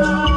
Oh,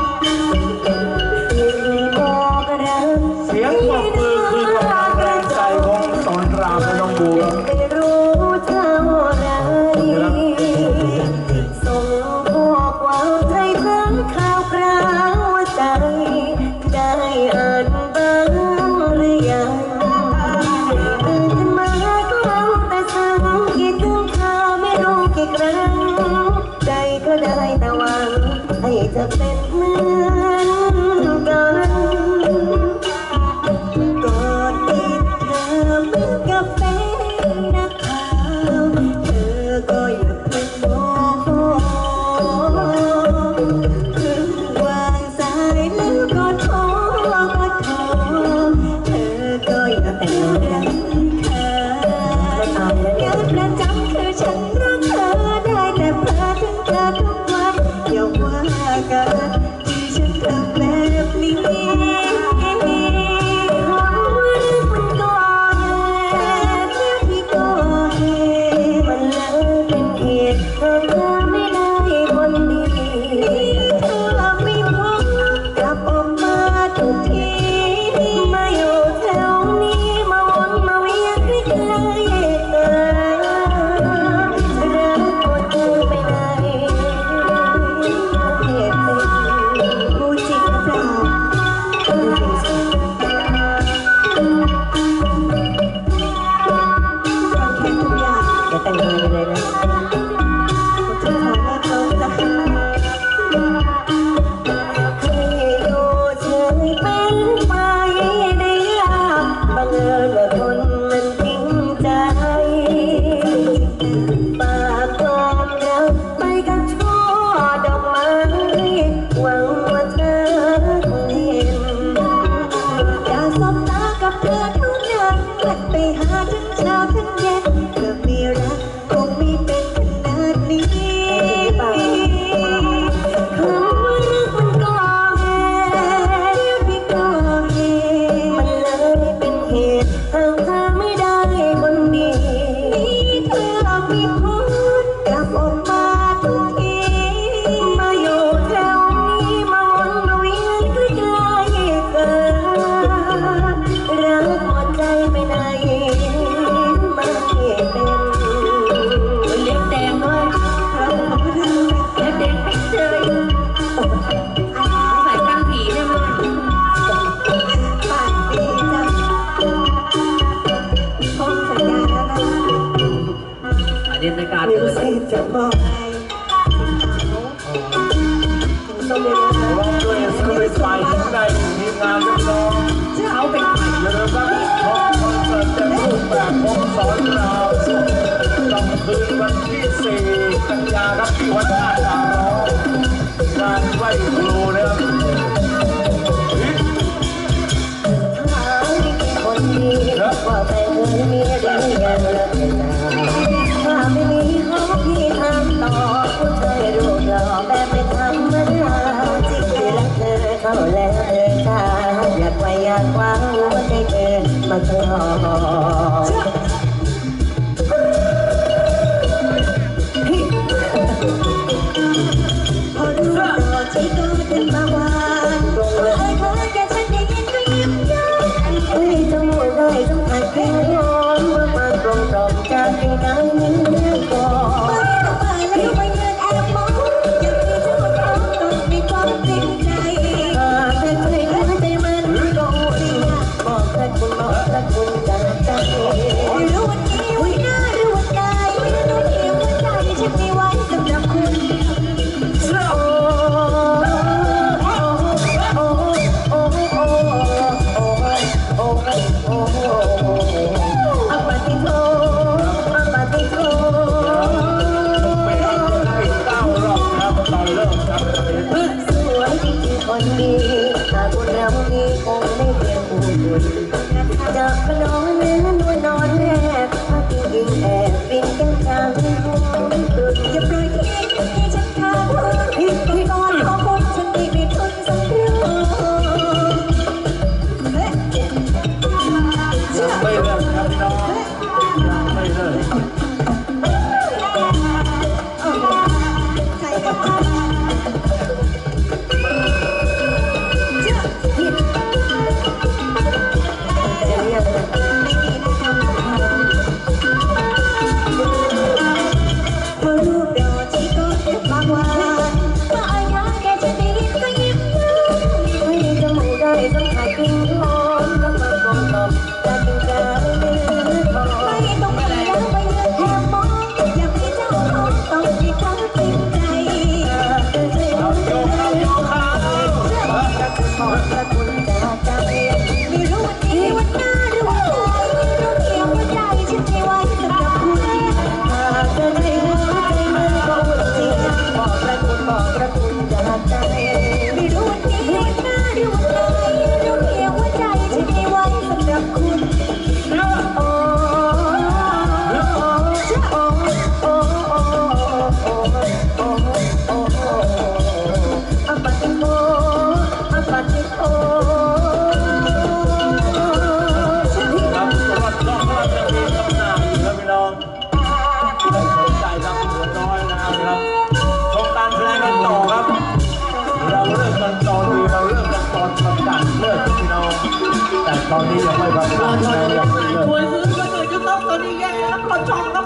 กาแฟ Tocamos una เล่นในการนิเกินจะมอบทุณส้มเรียร้นะว่าตัวเองก็เป็นายที่ใมงานรับงเขาเป็นอย่าาพบสิร์ตเต็มรูปแบบพบสอนราวกลางคืนวันที่4กันยาครับที่วัดท่าตาร้องงารไหว้ครูนะครับาแล้วเอ่ยตาอยากไปอยากว่าหัวใจกินมาครอที่ก็ ที่คงไม่เรียนผู้คนจอกมะนอนเนื้อนวลนอนแรง ต่อครับ เราเลิกกันตอนดีเราเลิกกันตอนทำการเลิกที่น้องแต่ตอนนี้ยังไม่ประกาศนะยังไม่เลิก ควรซื้อก็เกิดยุคต้องตอนนี้แย่แล้วปลดช่องแล้ว